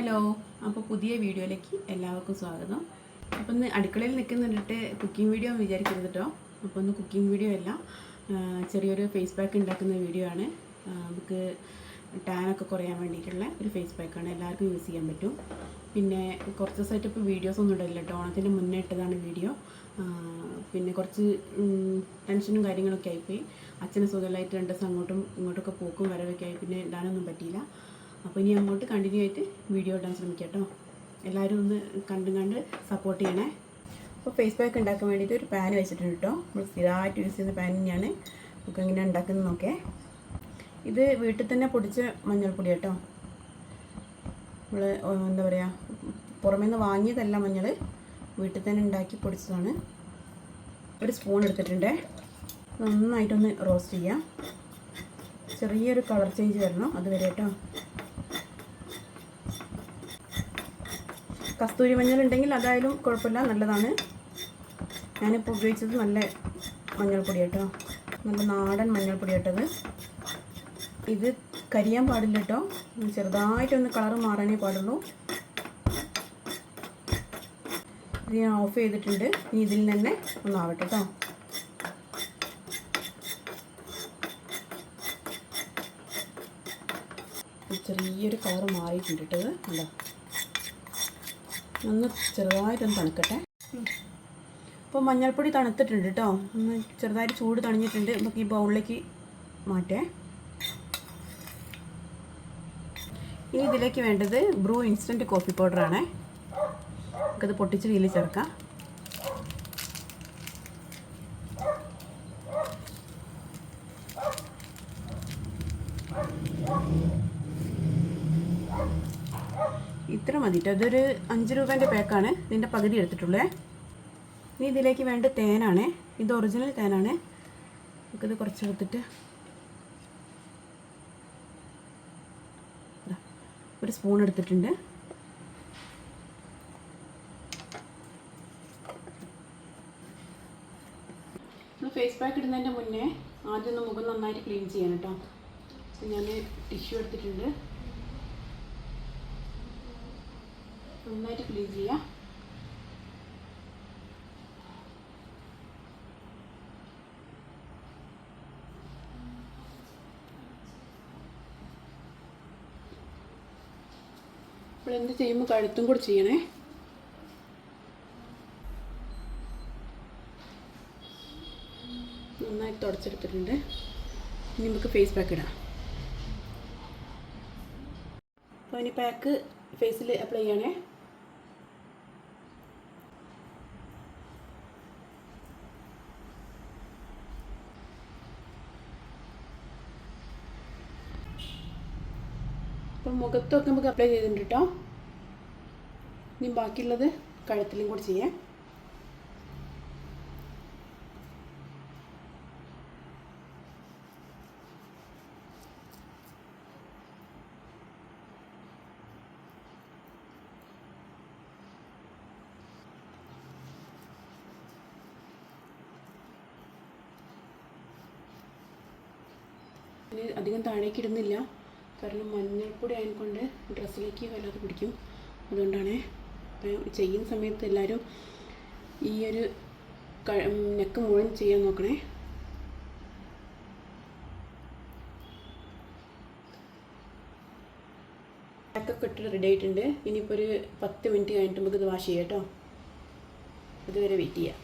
Hello അപ്പോൾ പുതിയ വീഡിയോയിലേക്ക് എല്ലാവർക്കും സ്വാഗതം. അപ്പോൾ ഇന്ന് അടുക്കളയിൽ നിൽക്കുന്നുണ്ടിട്ട് കുക്കിംഗ് വീഡിയോ വിചാരിക്കരുത് കേട്ടോ അപ്പോൾ ഒന്ന് കുക്കിംഗ് വീഡിയോ അല്ല ചെറിയൊരു ഫേസ് പാക്ക് ഉണ്ടാക്കുന്ന വീഡിയോ ആണ്. നമുക്ക് ടാനൊക്കെ കുറയാൻ വേണ്ടിയിട്ടുള്ള ഒരു ഫേസ് പാക്കാണ് എല്ലാവർക്കും യൂസ് ചെയ്യാൻ പറ്റും. പിന്നെ കുറച്ച് ദിവസമായിട്ട് ഇപ്പോൾ വീഡിയോസ് ഒന്നും ഇടില്ല കേട്ടോ ഓണത്തിന് മുന്നേ ഇട്ടതാണ് വീഡിയോ പിന്നെ കുറച്ച് ടെൻഷനും കാര്യങ്ങളൊക്കെ ആയിപ്പോയി. അച്ഛന് സുഖമില്ലായിട്ട് രണ്ട് ദിവസം അങ്ങോട്ടും ഇങ്ങോട്ടൊക്കെ പോക്കും വരവൊക്കെ ആയി. പിന്നെ ഇടാനൊന്നും പറ്റിയില്ല. അപ്പോൾ ഇനി അങ്ങോട്ട് കണ്ടിന്യൂ ആയിട്ട് വീഡിയോ ഇടാൻ ശ്രമിക്കാം കേട്ടോ. എല്ലാവരും ഒന്ന് കണ്ടും കണ്ട് സപ്പോർട്ട് ചെയ്യണേ. അപ്പോൾ ഫേസ് പാക്ക് ഉണ്ടാക്കാൻ വേണ്ടിയിട്ട് ഒരു പാൻ വെച്ചിട്ടുണ്ട് കേട്ടോ. നമ്മൾ സ്ഥിരമായിട്ട് യൂസ് ചെയ്യുന്ന പാൻ തന്നെയാണ്. നമുക്ക് എങ്ങനെ ഉണ്ടാക്കുന്നത് നോക്കേ. ഇത് വീട്ടിൽ തന്നെ പൊടിച്ച മഞ്ഞൾപ്പൊടി കേട്ടോ. നമ്മൾ എന്താ പറയുക പുറമേ നിന്ന് വാങ്ങിയതല്ല മഞ്ഞൾ വീട്ടിൽ തന്നെ ഉണ്ടാക്കി പൊടിച്ചതാണ്. ഒരു സ്പൂൺ എടുത്തിട്ടുണ്ട്. നന്നായിട്ടൊന്ന് റോസ്റ്റ് ചെയ്യാം. ചെറിയൊരു കളർ ചേഞ്ച് വരണം അതുവരെ കേട്ടോ. കസ്തൂരി മഞ്ഞൾ ഉണ്ടെങ്കിൽ അതായാലും കുഴപ്പമില്ല നല്ലതാണ്. ഞാനിപ്പോൾ ഉപയോഗിച്ചത് നല്ല മഞ്ഞൾപ്പൊടി കേട്ടോ നല്ല നാടൻ മഞ്ഞൾപ്പൊടി കേട്ടത് ഇത് കരിയാൻ പാടില്ല കേട്ടോ. ചെറുതായിട്ടൊന്ന് കളർ മാറാനേ പാടുള്ളൂ. ഇത് ഞാൻ ഓഫ് ചെയ്തിട്ടുണ്ട്. ഇനി ഇതിൽ തന്നെ ഒന്നാവട്ടെ കേട്ടോ. ചെറിയൊരു കളർ മാറിയിട്ടുണ്ട് കേട്ടത് എന്താ ഒന്ന് ചെറുതായിട്ടൊന്ന് തണുക്കട്ടെ. അപ്പോൾ മഞ്ഞൾപ്പൊടി തണുത്തിട്ടുണ്ട് കേട്ടോ ഒന്ന് ചെറുതായിട്ട് ചൂട് തണിഞ്ഞിട്ടുണ്ട്. നമുക്ക് ഈ ബൗളിലേക്ക് മാറ്റേ. ഇനി ഇതിലേക്ക് വേണ്ടത് ബ്രൂ ഇൻസ്റ്റന്റ് കോഫി പൗഡറാണേ. നമുക്കത് പൊട്ടിച്ച് വീൽ ചേർക്കാം. ഇത്ര മതി. അതൊരു അഞ്ച് രൂപേന്റെ പാക്കാണ് ഇതിന്റെ പകുതി എടുത്തിട്ടുള്ളേ. ഇനി ഇതിലേക്ക് വേണ്ട തേനാണ്. ഇത് ഒറിജിനൽ തേനാണ്. നമുക്കിത് കുറച്ചെടുത്തിട്ട് ഒരു സ്പൂൺ എടുത്തിട്ടുണ്ട്. ഫേസ് പാക്ക് ഇടുന്നതിന്റെ മുന്നേ ആദ്യം ഒന്ന് മുഖം നന്നായിട്ട് ക്ലീൻ ചെയ്യണം കേട്ടോ. ഞാൻ ടിഷ്യൂ എടുത്തിട്ടുണ്ട്. നന്നായിട്ട് ക്ലീൻ ചെയ്യാം. എന്ത് ചെയ്യുമ്പോൾ കഴുത്തും കൂടി ചെയ്യണേ. നന്നായി തുടച്ചെടുത്തിട്ടുണ്ട്. ഇനി നമുക്ക് ഫേസ് പാക്ക് ഇടാം. അപ്പോൾ ഇനി പാക്ക് ഫേസിൽ അപ്ലൈ ചെയ്യണേ. അപ്പം മുഖത്തൊക്കെ നമുക്ക് അപ്ലൈ ചെയ്തിട്ടുണ്ട് കേട്ടോ ഇനി ബാക്കിയുള്ളത് കഴുത്തിലും കൂടി ചെയ്യാം. അധികം താഴേക്ക് ഇടുന്നില്ല. കാരണം മഞ്ഞൾപ്പൊടി ആയതുകൊണ്ട് ഡ്രസ്സിലേക്ക് വല്ലാതെ പിടിക്കും. അതുകൊണ്ടാണ് ചെയ്യുന്ന സമയത്ത് എല്ലാവരും ഈ ഒരു നെക്ക് മുഴുവൻ ചെയ്യാൻ നോക്കണേ. നെക്കൊക്കെ ഇട്ട് റെഡി ആയിട്ടുണ്ട്. ഇനിയിപ്പോൾ ഒരു പത്ത് മിനിറ്റ് കഴിഞ്ഞിട്ട് നമുക്ക് ഇത് വാഷ് ചെയ്യാം കേട്ടോ. അതുവരെ വെയിറ്റ് ചെയ്യാം.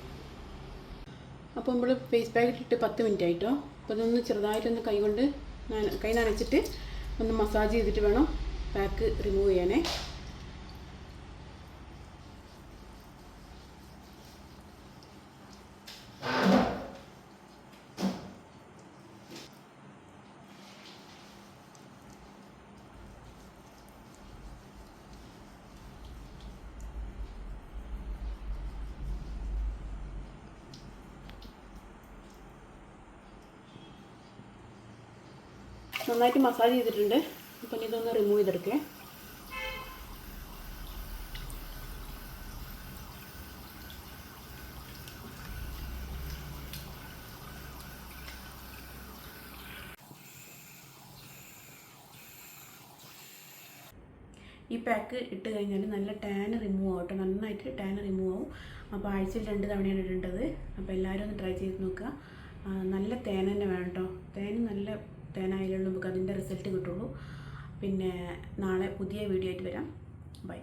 അപ്പോൾ നമ്മൾ ഫേസ് പാക്ക് ഇട്ടിട്ട് പത്ത് മിനിറ്റ് ആയിട്ടോ അപ്പോൾ ഇതൊന്ന് ചെറുതായിട്ടൊന്ന് കൈ കൊണ്ട് കൈ നനച്ചിട്ട് ഒന്ന് മസാജ് ചെയ്തിട്ട് വേണം പാക്ക് റിമൂവ് ചെയ്യാനേ. നന്നായിട്ട് മസാജ് ചെയ്തിട്ടുണ്ട്. അപ്പം ഇതൊന്ന് റിമൂവ് ചെയ്തെടുക്കേ. ഈ പാക്ക് ഇട്ട് കഴിഞ്ഞാൽ നല്ല ടാൻ റിമൂവ് ആവും കേട്ടോ. നന്നായിട്ട് ടാൻ റിമൂവ് ആവും. അപ്പോൾ ആഴ്ചയിൽ രണ്ട് തവണയാണ് ഇടേണ്ടത്. അപ്പോൾ എല്ലാവരും ഒന്ന് ട്രൈ ചെയ്ത് നോക്കുക. നല്ല തേൻ തന്നെ വേണം കേട്ടോ. തേൻ നല്ല കിട്ടാനായാലുള്ളൂ നമുക്ക് അതിന്റെ റിസൾട്ട് കിട്ടുള്ളൂ. പിന്നെ നാളെ പുതിയ വീഡിയോ ആയിട്ട് വരാം. ബൈ.